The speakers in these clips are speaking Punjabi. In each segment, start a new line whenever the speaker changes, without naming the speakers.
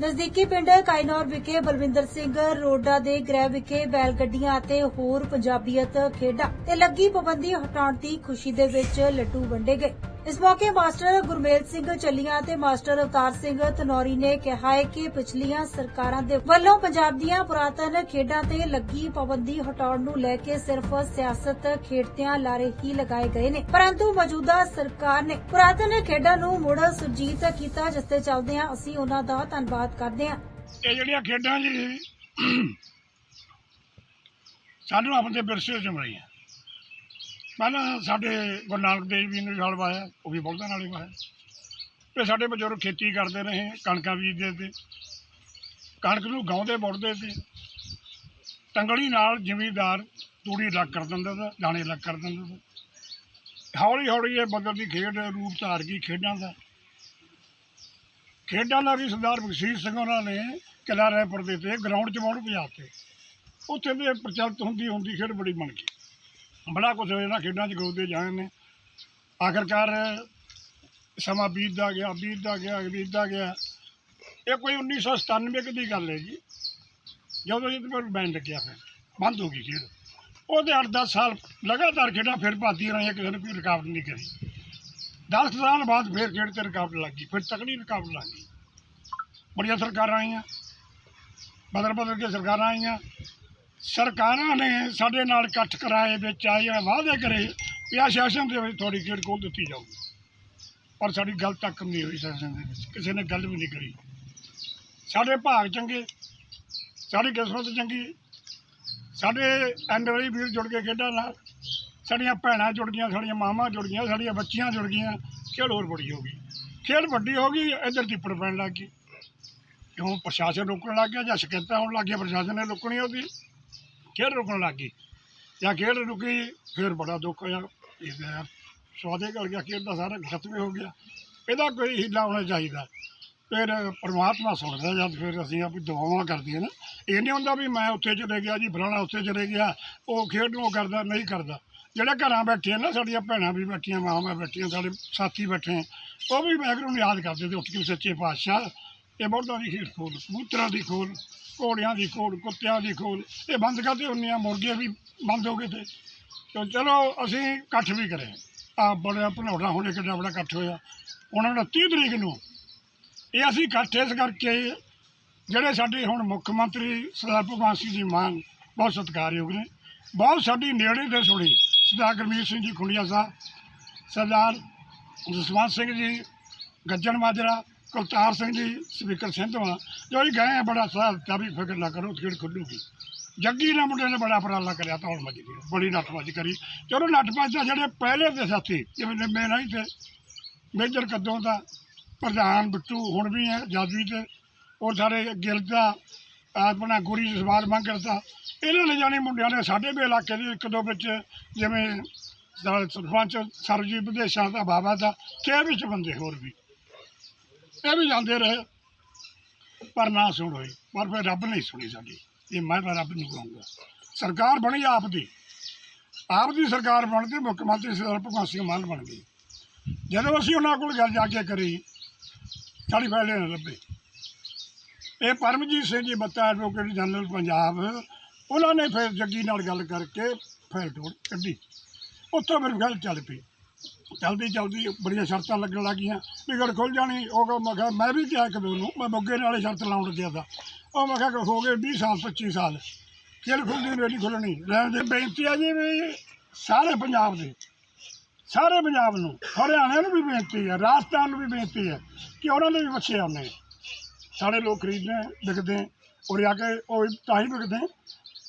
ਨਜ਼ਦੀਕੀ ਪਿੰਡ ਕਾਇਨੌਰ ਵਿਖੇ ਬਲਵਿੰਦਰ ਸਿੰਘ ਰੋਡਾ ਦੇ ਗ੍ਰਹਿ ਵਿਖੇ ਬੈਲ ਗੱਡੀਆਂ ਅਤੇ ਹੋਰ ਪੰਜਾਬੀਅਤ ਖੇਡਾਂ ਤੇ ਲੱਗੀ ਪਾਬੰਦੀ ਹਟਾਉਣ ਦੀ ਖੁਸ਼ੀ ਦੇ ਵਿੱਚ ਲੱਡੂ ਵੰਡੇ ਗਏ। ਇਸ ਮੌਕੇ ਮਾਸਟਰ ਗੁਰਮੇਲ ਸਿੰਘ ਚੱਲੀਆਂ ਤੇ ਮਾਸਟਰ ਅਵਤਾਰ ਸਿੰਘ ਧਨੌਰੀ ਨੇ ਕਿਹਾ ਹੈ ਕਿ ਪਿਛਲੀਆਂ ਸਰਕਾਰਾਂ ਦੇ ਵੱਲੋਂ ਪੰਜਾਬ ਦੀਆਂ ਪੁਰਾਤਨ ਖੇਡਾਂ ਤੇ ਲੱਗੀ ਪਾਬੰਦੀ ਹਟਾਉਣ ਨੂੰ ਲੈ ਕੇ ਸਿਰਫ ਸਿਆਸਤ ਖੇਡਤਿਆਂ ਲਾਰੇ ਹੀ ਲਗਾਏ ਗਏ ਨੇ। ਪਰੰਤੂ ਮੌਜੂਦਾ ਸਰਕਾਰ ਨੇ ਪੁਰਾਤਨ ਖੇਡਾਂ ਨੂੰ ਮੁੜ ਸੁਰਜੀਤ ਕੀਤਾ, ਜਿਸ ਤੇ ਚੱਲਦਿਆਂ ਅਸੀਂ ਉਹਨਾਂ ਦਾ ਧੰਨਵਾਦ ਕਰਦੇ ਹਾਂ।
ਇਹ ਜਿਹੜੀਆਂ ਖੇਡਾਂ ਜੀ, ਸਾਨੂੰ ਆਪਣੇ ਵਿਰਸੇ ਚ ਮਿਲੀਆਂ। ਪਹਿਲਾਂ ਸਾਡੇ ਗੁਰੂ ਨਾਨਕ ਦੇਵ ਜੀ ਨੇ ਹਲ ਵਾਇਆ, ਉਹ ਵੀ ਬਲਦਾਂ ਨਾਲ ਹੀ ਵਾਇਆ। ਤੇ ਸਾਡੇ ਬਜ਼ੁਰਗ ਖੇਤੀ ਕਰਦੇ ਰਹੇ, ਕਣਕਾਂ ਬੀਜਦੇ ਤੇ ਕਣਕ ਨੂੰ ਗਾਉਂਦੇ ਬੁੜਦੇ ਤੇ ਟੰਗਲੀ ਨਾਲ ਜ਼ਿਮੀਦਾਰ ਤੂੜੀ ਲੱਗ ਕਰ ਦਿੰਦਾ ਤਾ ਦਾਣੇ ਲੱਗ ਕਰ ਦਿੰਦਾ ਤਾ ਹੌਲੀ ਹੌਲੀ ਇਹ ਬਦਲਦੀ ਖੇਡ ਰੂਪ ਧਾਰ ਗਈ ਖੇਡਾਂ ਦਾ। ਖੇਡਾਂ ਦਾ ਵੀ ਸਰਦਾਰ ਬਖਸ਼ੀਰ ਸਿੰਘ ਉਹਨਾਂ ਨੇ ਕਿਲਾ ਰਾਏਪੁਰ ਦੇ ਤੇ ਗਰਾਊਂਡ 'ਚ ਮੋੜ ਭਜਾਤੇ ਉੱਥੇ ਦੇ ਪ੍ਰਚਲਿਤ ਹੁੰਦੀ ਹੁੰਦੀ ਖੇਡ ਬੜੀ ਬਣ ਗਈ। ਬੜਾ ਕੁਝ ਇਹਨਾਂ ਖੇਡਾਂ 'ਚ ਗਾਉਂਦੇ ਜਾਣ ਨੇ। ਆਖਰਕਾਰ ਸਮਾਂ ਬੀਤਦਾ ਗਿਆ ਬੀਤਦਾ ਗਿਆ ਬੀਤਦਾ ਗਿਆ। ਇਹ ਕੋਈ 1997 ਕੁ ਦੀ ਗੱਲ ਹੈ ਜੀ। ਜਦੋਂ ਇਹ ਪਰ ਬੈਨ ਲੱਗਿਆ ਫਿਰ, ਬੰਦ ਹੋ ਗਈ ਖੇਡ। ਉਹਦੇ 8-10 ਸਾਲ ਲਗਾਤਾਰ ਖੇਡਾਂ, ਫਿਰ ਭਾਦੀਆਂ ਰਹੀਆਂ, ਕਿਸੇ ਨੂੰ ਕੋਈ ਰੁਕਾਵਟ ਨਹੀਂ ਕਰੀ। 10 ਸਾਲ ਬਾਅਦ ਫਿਰ ਖੇਡ ਤੇ ਰੁਕਾਵਟ ਲੱਗ ਗਈ, ਫਿਰ ਤਕੜੀ ਰੁਕਾਵਟ ਲੱਗ ਗਈ। ਬੜੀਆਂ ਸਰਕਾਰਾਂ ਆਈਆਂ ਬਦਲ ਬਦਲ ਕੇ ਸਰਕਾਰਾਂ ਆਈਆਂ। ਸਰਕਾਰਾਂ ਨੇ ਸਾਡੇ ਨਾਲ ਇਕੱਠ ਕਰਾਏ ਵਿੱਚ ਆਏ ਵਾਅਦੇ ਕਰੇ ਵੀ ਆਹ ਸੈਸ਼ਨ ਦੇ ਵਿੱਚ ਥੋੜੀ ਖੇਡ ਖੋਲ ਦਿੱਤੀ ਜਾਊਗੀ। ਪਰ ਸਾਡੀ ਗੱਲ ਤੱਕ ਨਹੀਂ ਹੋਈ ਸੈਸ਼ਨ ਦੇ ਵਿੱਚ, ਕਿਸੇ ਨੇ ਗੱਲ ਵੀ ਨਹੀਂ ਕਰੀ। ਸਾਡੇ ਭਾਗ ਚੰਗੇ, ਸਾਡੀ ਕਿਸਮਤ ਚੰਗੀ, ਸਾਡੇ ਐਨਆਰਆਈ ਵੀਰ ਜੁੜ ਕੇ ਖੇਡਾਂ ਨਾਲ, ਸਾਡੀਆਂ ਭੈਣਾਂ ਜੁੜ ਗਈਆਂ, ਸਾਡੀਆਂ ਮਾਵਾਂ ਜੁੜ ਗਈਆਂ, ਸਾਡੀਆਂ ਬੱਚੀਆਂ ਜੁੜ ਗਈਆਂ, ਖੇਡ ਹੋਰ ਬੜੀ ਹੋ ਗਈ। ਖੇਡ ਵੱਡੀ ਹੋ ਗਈ, ਇੱਧਰ ਤਿੱਪੜ ਪੈਣ ਲੱਗ ਗਈ। ਕਿਉਂ? ਪ੍ਰਸ਼ਾਸਨ ਰੋਕਣ ਲੱਗ ਗਿਆ ਜਾਂ ਸ਼ਿਕਾਇਤਾਂ ਹੋਣ ਲੱਗ ਗਈਆਂ, ਪ੍ਰਸ਼ਾਸਨ ਨੇ ਰੋਕਣੀ ਉਹਦੀ। ਖੇਡ ਰੁਕਣ ਲੱਗ ਗਈ। ਜਾਂ ਖੇਡ ਰੁਕੀ, ਫਿਰ ਬੜਾ ਦੁੱਖ ਹੋਇਆ। ਇਸ ਦਾ ਸਵਾਦੇ ਕਰ ਗਿਆ, ਖੇਡ ਦਾ ਸਾਰਾ ਖਤਮ ਹੀ ਹੋ ਗਿਆ। ਇਹਦਾ ਕੋਈ ਹੀਲਾ ਹੋਣਾ ਚਾਹੀਦਾ। ਫਿਰ ਪਰਮਾਤਮਾ ਸੁਣਦਾ ਜਦ ਫਿਰ ਅਸੀਂ ਆਪਣੀ ਦੁਆਵਾਂ ਕਰਦੀਆਂ ਨਾ। ਇਹ ਨਹੀਂ ਹੁੰਦਾ ਵੀ ਮੈਂ ਉੱਥੇ ਚਲੇ ਗਿਆ ਜੀ, ਫਲਾਣਾ ਉੱਥੇ ਚਲੇ ਗਿਆ, ਉਹ ਖੇਡ ਨੂੰ ਉਹ ਕਰਦਾ, ਨਹੀਂ ਕਰਦਾ। ਜਿਹੜੇ ਘਰਾਂ ਬੈਠੇ ਆ ਨਾ, ਸਾਡੀਆਂ ਭੈਣਾਂ ਵੀ ਬੈਠੀਆਂ, ਮਾਵਾਂ ਬੈਠੀਆਂ, ਸਾਡੇ ਸਾਥੀ ਬੈਠੇ ਉਹ ਵੀ ਵਾਹਿਗੁਰੂ ਨੂੰ ਯਾਦ ਕਰਦੇ ਤੇ ਉੱਠ ਕੇ ਸੱਚੇ ਪਾਤਸ਼ਾਹ ਇਹ ਬੋਲਦਾਂ ਦੀ ਖੇਡ ਖੋਲ, ਕਬੂਤਰਾਂ ਦੀ ਖੋਲ, ਘੋੜਿਆਂ ਦੀ ਖੋਲ, ਕੁੱਤਿਆਂ ਦੀ ਖੋਲ, ਇਹ ਬੰਦ ਕਰਦੇ ਹੁੰਦੀਆਂ ਮੁਰਗੇ ਵੀ ਬੰਦ ਹੋ ਗਏ ਤੇ। ਤੇ ਚਲੋ, ਅਸੀਂ ਇਕੱਠ ਵੀ ਕਰੇ। ਆ ਬੜਾ ਭਨੌੜਾ ਹੋਣੇ ਕਿੰਨਾ ਬੜਾ ਇਕੱਠ ਹੋਇਆ। ਉਹਨਾਂ ਨੂੰ 30 ਤਰੀਕ ਨੂੰ ਇਹ ਅਸੀਂ ਇਕੱਠ ਇਸ ਕਰਕੇ ਜਿਹੜੇ ਸਾਡੇ ਹੁਣ ਮੁੱਖ ਮੰਤਰੀ ਸਰਦਾਰ ਭਗਵੰਤ ਸਿੰਘ ਜੀ ਮਾਨ ਬਹੁਤ ਸਤਿਕਾਰਯੋਗ ਨੇ। ਬਹੁਤ ਸਾਡੀ ਨੇੜੇ ਤੇ ਸੁਣੀ। ਸਰਦਾਰ ਗੁਰਮੀਤ ਸਿੰਘ ਜੀ ਖੁੰਡੀਆ ਸਾਹਿਬ, ਸਰਦਾਰ ਜਸਵੰਤ ਸਿੰਘ ਜੀ, ਗੱਜਣ ਮਾਜਰਾ ਕੁਲਤਾਰ ਸਿੰਘ ਜੀ, ਸਪੀਕਰ ਸਿੰਧਵਾ ਜੋ ਹੀ ਗਏ ਬੜਾ ਸਾਹ ਤਾਂ ਵੀ ਫਿਕਰ ਨਾ ਕਰੋ, ਖੇਡ ਖੁੱਲੂਗੀ। ਜੱਗੀ ਨੇ ਮੁੰਡੇ ਨੇ ਬੜਾ ਉਪਰਾਲਾ ਕਰਿਆ ਤੌਣ ਮੱਜੀ ਦੀ, ਬੜੀ ਨੱਠ ਕਰੀ। ਚਲੋ ਨੱਠ ਭੱਜ ਜਿਹੜੇ ਪਹਿਲੇ ਦੇ ਸਾਥੀ, ਜਿਵੇਂ ਨਿੰਮੇ ਨਹੀਂ ਤੇ ਮੇਜਰ ਕੱਦੋਂ ਦਾ ਪ੍ਰਧਾਨ ਬਿੱਟੂ ਹੁਣ ਵੀ ਹੈ ਜਾਦਵੀ ਤੇ, ਉਹ ਸਾਰੇ ਗਿਲ ਦਾ ਆਪਣਾ ਗੁਰੀ ਸਵਾਲ ਮੰਗ ਕਰਦਾ। ਇਹਨਾਂ ਨੇ ਜਾਣੇ ਮੁੰਡਿਆਂ ਨੇ ਸਾਡੇ ਵੀ ਇਲਾਕੇ ਦੇ ਇੱਕ ਦੋ ਵਿੱਚ ਜਿਵੇਂ ਸਰਪੰਚ ਸਰਜੀਤ ਵਿਦੇਸ਼ਾਂ ਦਾ ਬਾਬਾ ਦਾ, ਤੇ ਵਿੱਚ ਬੰਦੇ ਹੋਰ ਵੀ। ਇਹ ਵੀ ਜਾਂਦੇ ਰਹੇ। ਪਰ ਨਾ ਸੁਣ ਹੋਈ ਪਰ ਫਿਰ ਰੱਬ ਨਹੀਂ ਸੁਣੀ ਸਾਡੀ। ਇਹ ਮੈਂ ਤਾਂ ਰੱਬ ਨੂੰ ਕਹੂੰਗਾ। ਸਰਕਾਰ ਬਣੀ ਆਪ ਦੀ ਆਪ ਦੀ ਸਰਕਾਰ ਬਣ ਕੇ ਮੁੱਖ ਮੰਤਰੀ ਸਰਦਾਰ ਭਗਵੰਤ ਸਿੰਘ ਮਾਨ ਬਣ ਗਈ ਜਦੋਂ ਅਸੀਂ ਉਹਨਾਂ ਕੋਲ ਗੱਲ ਜਾ ਕੇ ਕਰੀ, ਸਾਡੀ ਫਾਈਲ ਨਾ ਲੱਭੇ। ਇਹ ਪਰਮਜੀਤ ਸਿੰਘ ਜੀ ਬੱਤਾ ਐਡਵੋਕੇਟ ਜਨਰਲ ਪੰਜਾਬ, ਉਹਨਾਂ ਨੇ ਫਿਰ ਜੱਗੀ ਨਾਲ ਗੱਲ ਕਰਕੇ ਫੈਲ ਤੋੜ ਕੱਢੀ। ਉੱਥੋਂ ਮੇਰੀ ਗੱਲ ਚੱਲ ਪਈ। ਚਲਦੀ ਚਲਦੀ ਬੜੀਆਂ ਸ਼ਰਤਾਂ ਲੱਗਣ ਲੱਗੀਆਂ ਵੀ ਗੱਲ ਖੁੱਲ ਜਾਣੀ, ਉਹ ਕਹ, ਮੈਂ ਕਿਹਾ, ਮੈਂ ਵੀ ਕਿਹਾ ਇੱਕ ਦੋ ਨੂੰ ਮੈਂ ਮੋਗੇ ਨਾਲੇ ਸ਼ਰਤ ਲਾਉਣ ਲੱਗਿਆ ਤਾ। ਉਹ ਮੈਂ ਕਿਹਾ ਕਿ ਹੋ ਗਏ 20 ਸਾਲ 25 ਸਾਲ। ਖੇਲ ਖੁੱਲਦੀ ਨਹੀਂ ਨਹੀਂ ਖੁੱਲਣੀ ਰਹਿਣ ਦੇ, ਬੇਨਤੀ ਆ ਜੀ ਵੀ ਸਾਰੇ ਪੰਜਾਬ ਦੇ, ਸਾਰੇ ਪੰਜਾਬ ਨੂੰ, ਹਰਿਆਣੇ ਨੂੰ ਵੀ ਬੇਨਤੀ ਹੈ ਰਾਜਸਥਾਨ ਨੂੰ ਵੀ ਬੇਨਤੀ ਹੈ ਕਿ ਉਹਨਾਂ ਦੇ ਵੀ ਬੱਚੇ ਆਉਂਦੇ ਸਾਡੇ ਲੋਕ ਖਰੀਦਦੇ, ਵਿਕਦੇ ਔਰ ਆ ਕੇ ਉਹ ਤਾਂ ਹੀ ਵਿਕਦੇ।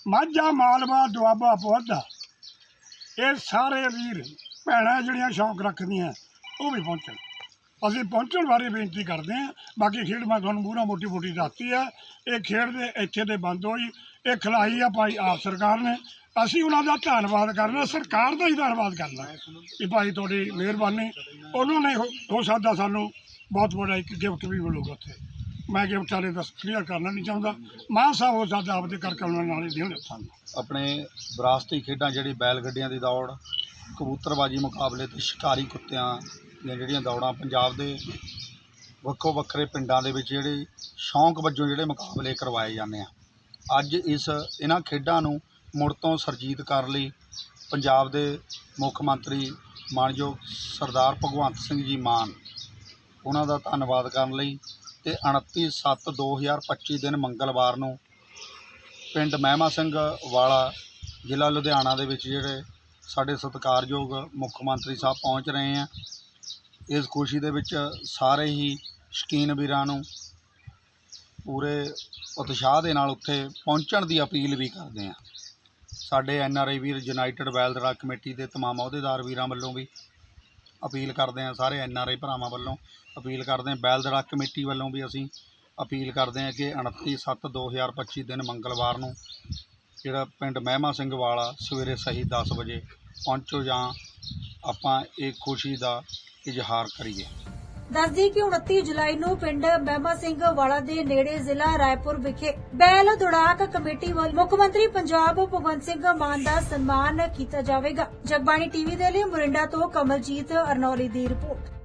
ਮਾਝਾ, ਮਾਲਵਾ, ਦੁਆਬਾ ਪੁਆਧਾ ਇਹ ਸਾਰੇ ਵੀਰ ਭੈਣਾਂ ਜਿਹੜੀਆਂ ਸ਼ੌਂਕ ਰੱਖਦੀਆਂ, ਉਹ ਵੀ ਪਹੁੰਚਣ। ਅਸੀਂ ਪਹੁੰਚਣ ਬਾਰੇ ਬੇਨਤੀ ਕਰਦੇ ਹਾਂ। ਬਾਕੀ ਖੇਡ ਮੈਂ ਤੁਹਾਨੂੰ ਪੂਰਾ ਮੋਟੀ ਮੋਟੀ ਦੱਸਤੀ ਹੈ ਇਹ ਖੇਡ ਦੇ ਇੱਥੇ ਦੇ ਬੰਦ ਹੋਈ। ਇਹ ਖਿਲਾਈ ਆ ਭਾਈ ਆਪ ਸਰਕਾਰ ਨੇ। ਅਸੀਂ ਉਹਨਾਂ ਦਾ ਧੰਨਵਾਦ ਕਰਨਾ, ਸਰਕਾਰ ਦਾ ਹੀ ਧੰਨਵਾਦ ਕਰਨਾ। ਕਿ ਭਾਈ ਤੁਹਾਡੀ ਮਿਹਰਬਾਨੀ। ਉਹਨਾਂ ਨੇ ਹੋ- ਹੋ ਸਕਦਾ ਸਾਨੂੰ ਬਹੁਤ ਵੱਡਾ ਇੱਕ ਗਿਫਟ ਵੀ ਮਿਲੂਗਾ ਉੱਥੇ। ਮੈਂ ਗਿਫਟ ਵਾਲੇ ਦਾ ਕਲੀਅਰ ਕਰਨਾ ਨਹੀਂ ਚਾਹੁੰਦਾ। ਮਾਂ ਸਾਹਿਬ ਹੋ ਸਕਦਾ ਆਪਦੇ ਕਰਕੇ ਉਹਨਾਂ ਨਾਲ ਹੀ ਦੇਣ। ਸਾਨੂੰ
ਆਪਣੇ ਵਿਰਾਸਤੀ ਖੇਡਾਂ, ਜਿਹੜੀ ਬੈਲ ਗੱਡੀਆਂ ਦੀ ਦੌੜ ਕਬੂਤਰਬਾਜੀ ਮੁਕਾਬਲੇ ਤੇ ਸ਼ਿਕਾਰੀ ਕੁੱਤਿਆਂ ਦੀਆਂ ਜਿਹੜੀਆਂ ਦੌੜਾਂ ਪੰਜਾਬ ਦੇ ਵੱਖੋ ਵੱਖਰੇ ਪਿੰਡਾਂ ਦੇ ਵਿੱਚ ਜਿਹੜੇ ਸ਼ੌਂਕ ਵਜੋਂ ਜਿਹੜੇ ਮੁਕਾਬਲੇ ਕਰਵਾਏ ਜਾਂਦੇ ਆ। ਅੱਜ ਇਸ ਇਹਨਾਂ ਖੇਡਾਂ ਨੂੰ ਮੁੜ ਤੋਂ ਸਰਜੀਤ ਕਰਨ ਲਈ ਪੰਜਾਬ ਦੇ ਮੁੱਖ ਮੰਤਰੀ ਮਾਨਯੋਗ ਸਰਦਾਰ ਭਗਵੰਤ ਸਿੰਘ ਜੀ ਮਾਨ ਉਹਨਾਂ ਦਾ ਧੰਨਵਾਦ ਕਰਨ ਲਈ ਤੇ 29/7/2025 ਦਿਨ ਮੰਗਲਵਾਰ ਨੂੰ ਪਿੰਡ ਮਹਿਮਾ ਸਿੰਘ ਵਾਲਾ ਜ਼ਿਲ੍ਹਾ ਲੁਧਿਆਣਾ ਦੇ ਵਿੱਚ ਜਿਹੜੇ ਸਾਡੇ ਸਤਿਕਾਰਯੋਗ ਮੁੱਖ ਮੰਤਰੀ ਸਾਹਿਬ ਪਹੁੰਚ ਰਹੇ ਆ। ਇਸ ਖੁਸ਼ੀ ਦੇ ਵਿੱਚ ਸਾਰੇ ਹੀ ਸ਼ਕੀਨ ਵੀਰਾਂ ਨੂੰ ਪੂਰੇ ਉਤਸ਼ਾਹ ਦੇ ਨਾਲ ਉੱਥੇ ਪਹੁੰਚਣ ਦੀ ਅਪੀਲ ਵੀ ਕਰਦੇ ਆ। ਸਾਡੇ ਐਨ ਆਰ ਆਈ ਵੀਰ, ਯੂਨਾਈਟਿਡ ਵੈਲਦਰਾ ਕਮੇਟੀ ਦੇ ਤਮਾਮ ਅਹੁਦੇਦਾਰ ਵੀਰਾਂ ਵੱਲੋਂ ਵੀ ਅਪੀਲ ਕਰਦੇ ਆ, ਸਾਰੇ ਐਨ ਆਰ ਆਈ ਭਰਾਵਾਂ ਵੱਲੋਂ ਅਪੀਲ ਕਰਦੇ ਆ। ਬੈਲਦਰਾ ਕਮੇਟੀ ਵੱਲੋਂ ਵੀ ਅਸੀਂ ਅਪੀਲ ਕਰਦੇ ਆ ਕਿ 29/7/2025 ਦਿਨ ਮੰਗਲਵਾਰ ਨੂੰ ਜਿਹੜਾ ਪਿੰਡ ਮਹਿਮਾ ਸਿੰਘ ਵਾਲਾ ਸਵੇਰੇ ਸਹੀ 10 ਵਜੇ ਪਹੁੰਚੋ ਜਾਂ ਆਪਾਂ ਇਹ ਖੁਸ਼ੀ ਦਾ ਇਜ਼ਹਾਰ ਕਰੀਏ।
ਦੱਸਦੀ ਕਿ 29 ਜੁਲਾਈ ਨੂੰ ਪਿੰਡ ਮਹਿਮਾ ਸਿੰਘ ਵਾਲਾ ਦੇ ਨੇੜੇ ਜ਼ਿਲ੍ਹਾ ਰਾਏਪੁਰ ਵਿਖੇ ਬੈਲ ਦੌੜਾਕ ਕਮੇਟੀ ਵੱਲ ਮੁੱਖ ਮੰਤਰੀ ਪੰਜਾਬ ਭਗਵੰਤ ਸਿੰਘ ਮਾਨ ਦਾ ਸਨਮਾਨ ਕੀਤਾ ਜਾਵੇਗਾ। ਜਗਬਾਣੀ ਟੀਵੀ ਦੇ ਲਈ ਮੁਰਿੰਡਾ ਤੋਂ ਕਮਲਜੀਤ ਅਰਨੌਲੀ ਦੀ ਰਿਪੋਰਟ।